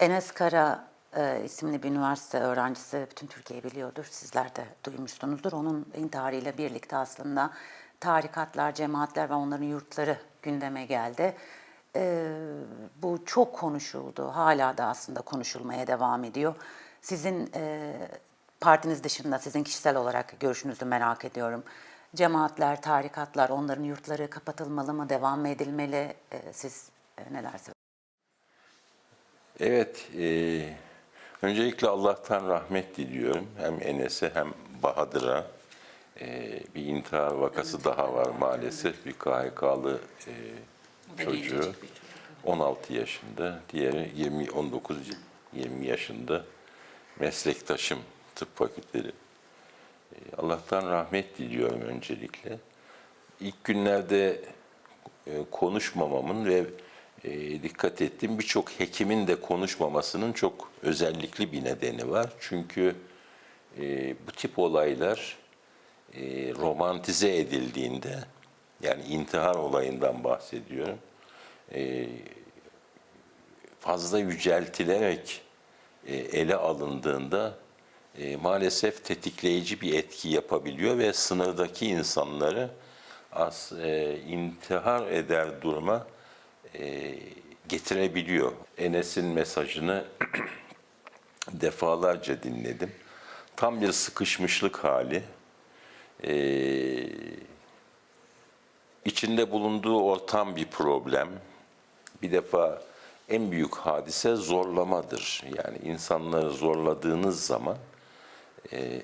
Enes Kara e, isimli bir üniversite öğrencisi bütün Türkiye biliyordur. Sizler de duymuşsunuzdur. Onun intiharıyla birlikte aslında tarikatlar, cemaatler ve onların yurtları gündeme geldi. E, bu çok konuşuldu. Hala da aslında konuşulmaya devam ediyor. Sizin e, partiniz dışında sizin kişisel olarak görüşünüzü merak ediyorum. Cemaatler, tarikatlar, onların yurtları kapatılmalı mı, devam edilmeli? E, siz e, neler söylüyorsunuz? Evet, e, öncelikle Allah'tan rahmet diliyorum. Hem Enes'e hem Bahadır'a. E, bir intihar vakası daha var maalesef. Bir KHK'lı e, çocuğu. 16 yaşında, diğeri 20, 19, 20 yaşında meslektaşım tıp fakülteli. E, Allah'tan rahmet diliyorum öncelikle. İlk günlerde e, konuşmamamın ve e, dikkat ettiğim birçok hekimin de konuşmamasının çok özellikli bir nedeni var. Çünkü e, bu tip olaylar e, romantize edildiğinde, yani intihar olayından bahsediyorum, e, fazla yüceltilerek e, ele alındığında e, maalesef tetikleyici bir etki yapabiliyor ve sınırdaki insanları as, e, intihar eder duruma e, getirebiliyor. Enes'in mesajını defalarca dinledim. Tam bir sıkışmışlık hali. E, içinde bulunduğu ortam bir problem. Bir defa en büyük hadise zorlamadır. Yani insanları zorladığınız zaman e, e,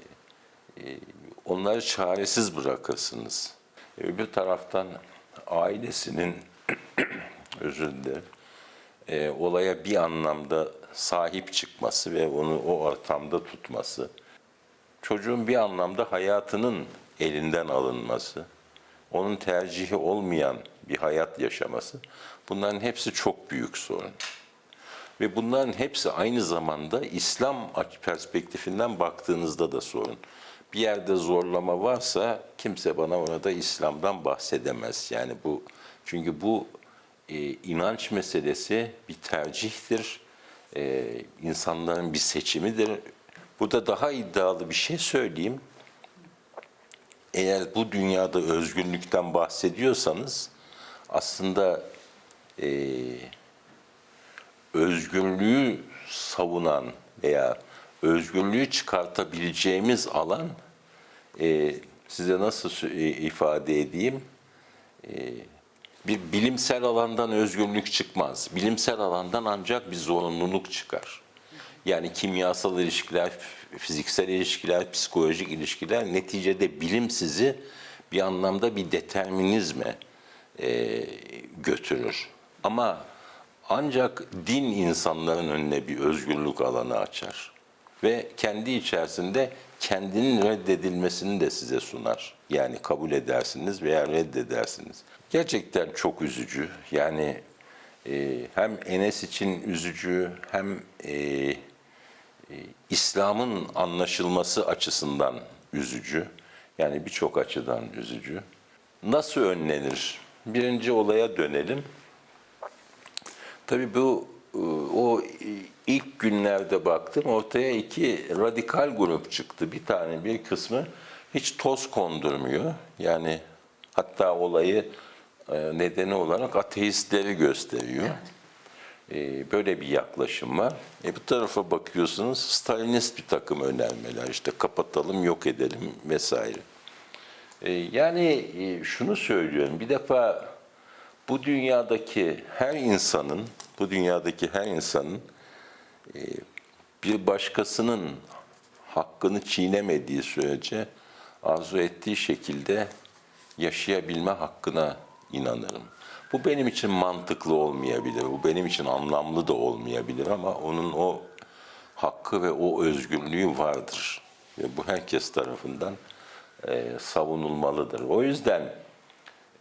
onları çaresiz bırakırsınız. Öbür taraftan ailesinin özür e, olaya bir anlamda sahip çıkması ve onu o ortamda tutması, çocuğun bir anlamda hayatının elinden alınması, onun tercihi olmayan bir hayat yaşaması, bunların hepsi çok büyük sorun. Ve bunların hepsi aynı zamanda İslam perspektifinden baktığınızda da sorun. Bir yerde zorlama varsa kimse bana orada İslam'dan bahsedemez. Yani bu çünkü bu e, inanç meselesi bir tercihtir. E, insanların bir seçimidir. Burada daha iddialı bir şey söyleyeyim. Eğer bu dünyada özgürlükten bahsediyorsanız aslında e, özgürlüğü savunan veya özgürlüğü çıkartabileceğimiz alan e, size nasıl e, ifade edeyim? E, bir bilimsel alandan özgürlük çıkmaz. Bilimsel alandan ancak bir zorunluluk çıkar. Yani kimyasal ilişkiler, fiziksel ilişkiler, psikolojik ilişkiler neticede bilim sizi bir anlamda bir determinizme e, götürür. Ama ancak din insanların önüne bir özgürlük alanı açar. Ve kendi içerisinde kendinin reddedilmesini de size sunar. Yani kabul edersiniz veya reddedersiniz. Gerçekten çok üzücü. Yani e, hem Enes için üzücü hem e, e, İslam'ın anlaşılması açısından üzücü. Yani birçok açıdan üzücü. Nasıl önlenir? Birinci olaya dönelim. Tabii bu e, o günlerde baktım ortaya iki radikal grup çıktı. Bir tane bir kısmı hiç toz kondurmuyor. Yani hatta olayı e, nedeni olarak ateistleri gösteriyor. E, Böyle bir yaklaşım var. E bu tarafa bakıyorsunuz Stalinist bir takım önermeler işte kapatalım yok edelim vesaire. E, Yani şunu söylüyorum bir defa bu dünyadaki her insanın, bu dünyadaki her insanın bir başkasının hakkını çiğnemediği sürece arzu ettiği şekilde yaşayabilme hakkına inanırım. Bu benim için mantıklı olmayabilir, bu benim için anlamlı da olmayabilir ama onun o hakkı ve o özgürlüğü vardır. Ve bu herkes tarafından e, savunulmalıdır. O yüzden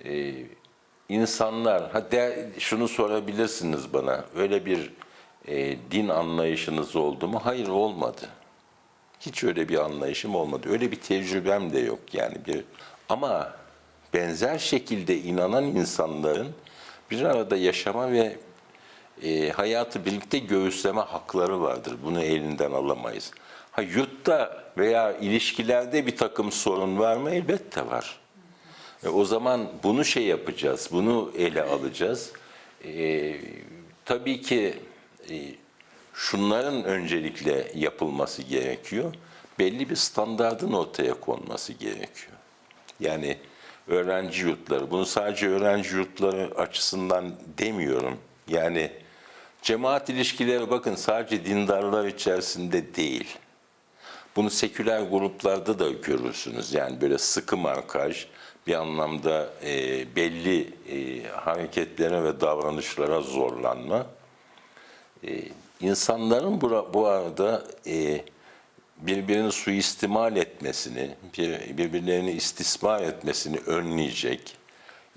e, insanlar, ha de, şunu sorabilirsiniz bana, öyle bir e, din anlayışınız oldu mu? Hayır olmadı. Hiç öyle bir anlayışım olmadı. Öyle bir tecrübem de yok yani bir. Ama benzer şekilde inanan insanların bir arada yaşama ve e, hayatı birlikte göğüsleme hakları vardır. Bunu elinden alamayız. Ha yurtta veya ilişkilerde bir takım sorun var mı? Elbette var. E, o zaman bunu şey yapacağız, bunu ele alacağız. E, tabii ki şunların öncelikle yapılması gerekiyor. Belli bir standardın ortaya konması gerekiyor. Yani öğrenci yurtları, bunu sadece öğrenci yurtları açısından demiyorum. Yani cemaat ilişkileri bakın sadece dindarlar içerisinde değil. Bunu seküler gruplarda da görürsünüz. Yani böyle sıkı markaj, bir anlamda e, belli e, hareketlere ve davranışlara zorlanma. E, insanların bu, bu arada e, birbirini suistimal etmesini, bir, birbirlerini istismar etmesini önleyecek,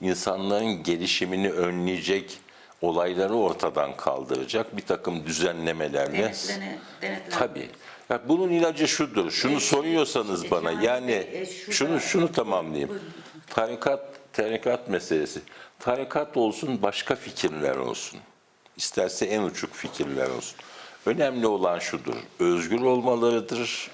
insanların gelişimini önleyecek olayları ortadan kaldıracak bir takım düzenlemelerle Denetlene, denetlen. Tabii. Ya bunun ilacı şudur. Şunu E, soruyorsanız e, bana Cihangir yani e, şunu şunu tamamlayayım. Buyurun. Tarikat tarikat meselesi. Tarikat olsun başka fikirler olsun. İsterse en uçuk fikirler olsun. Önemli olan şudur. Özgür olmalarıdır.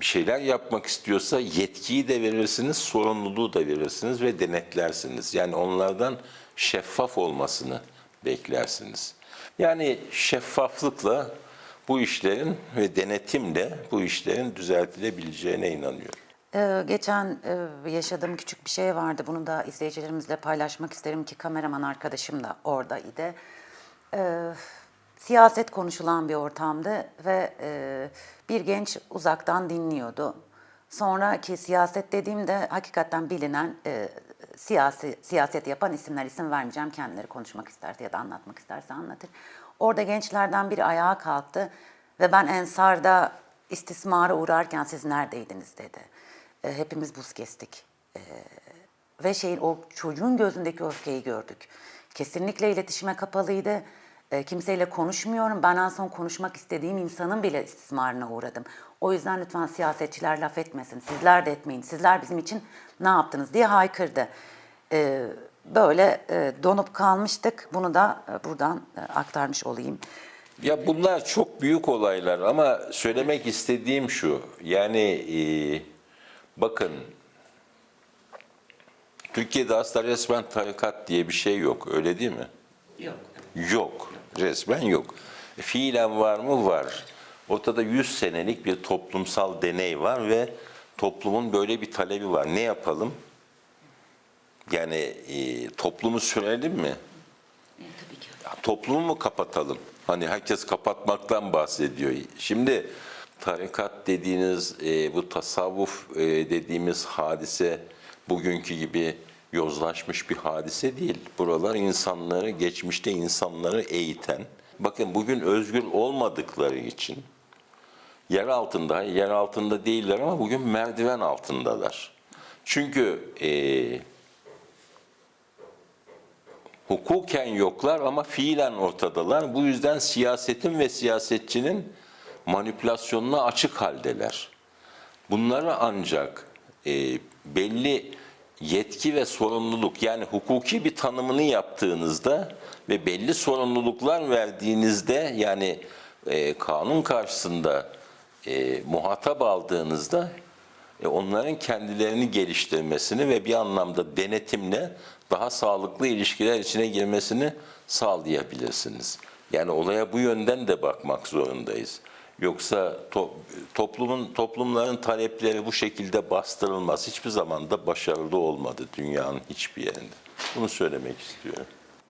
Bir şeyler yapmak istiyorsa yetkiyi de verirsiniz, sorumluluğu da verirsiniz ve denetlersiniz. Yani onlardan şeffaf olmasını beklersiniz. Yani şeffaflıkla bu işlerin ve denetimle bu işlerin düzeltilebileceğine inanıyorum. Ee, geçen e, yaşadığım küçük bir şey vardı. Bunu da izleyicilerimizle paylaşmak isterim ki kameraman arkadaşım da oradaydı. Ee, siyaset konuşulan bir ortamdı ve e, bir genç uzaktan dinliyordu. Sonraki siyaset dediğimde hakikaten bilinen e, siyasi siyaset yapan isimler isim vermeyeceğim kendileri konuşmak isterse ya da anlatmak isterse anlatır. Orada gençlerden biri ayağa kalktı ve ben Ensar'da istismara uğrarken siz neredeydiniz dedi. E, hepimiz buz kestik. E, ve şeyin o çocuğun gözündeki öfkeyi gördük. Kesinlikle iletişime kapalıydı. E, kimseyle konuşmuyorum. Ben en son konuşmak istediğim insanın bile istismarına uğradım. O yüzden lütfen siyasetçiler laf etmesin. Sizler de etmeyin. Sizler bizim için ne yaptınız diye haykırdı. E, böyle e, donup kalmıştık. Bunu da e, buradan e, aktarmış olayım. Ya bunlar çok büyük olaylar ama söylemek istediğim şu. Yani e, bakın Türkiye'de aslında resmen tarikat diye bir şey yok. Öyle değil mi? Yok. Yok. Resmen yok. E, Fiilen var mı? Var. Ortada 100 senelik bir toplumsal deney var ve toplumun böyle bir talebi var. Ne yapalım? Yani e, toplumu sürelim mi? tabii ki. Ya toplumu mu kapatalım? Hani herkes kapatmaktan bahsediyor. Şimdi tarikat dediğiniz, e, bu tasavvuf e, dediğimiz hadise bugünkü gibi yozlaşmış bir hadise değil. Buralar insanları, geçmişte insanları eğiten, bakın bugün özgür olmadıkları için yer altında, yer altında değiller ama bugün merdiven altındalar. Çünkü eee hukuken yoklar ama fiilen ortadalar. Bu yüzden siyasetin ve siyasetçinin manipülasyonuna açık haldeler. Bunları ancak e, belli yetki ve sorumluluk yani hukuki bir tanımını yaptığınızda ve belli sorumluluklar verdiğinizde yani e, kanun karşısında e, muhatap aldığınızda e, onların kendilerini geliştirmesini ve bir anlamda denetimle daha sağlıklı ilişkiler içine girmesini sağlayabilirsiniz. Yani olaya bu yönden de bakmak zorundayız. Yoksa to- toplumun toplumların talepleri bu şekilde bastırılmaz hiçbir zaman da başarılı olmadı dünyanın hiçbir yerinde. Bunu söylemek istiyorum.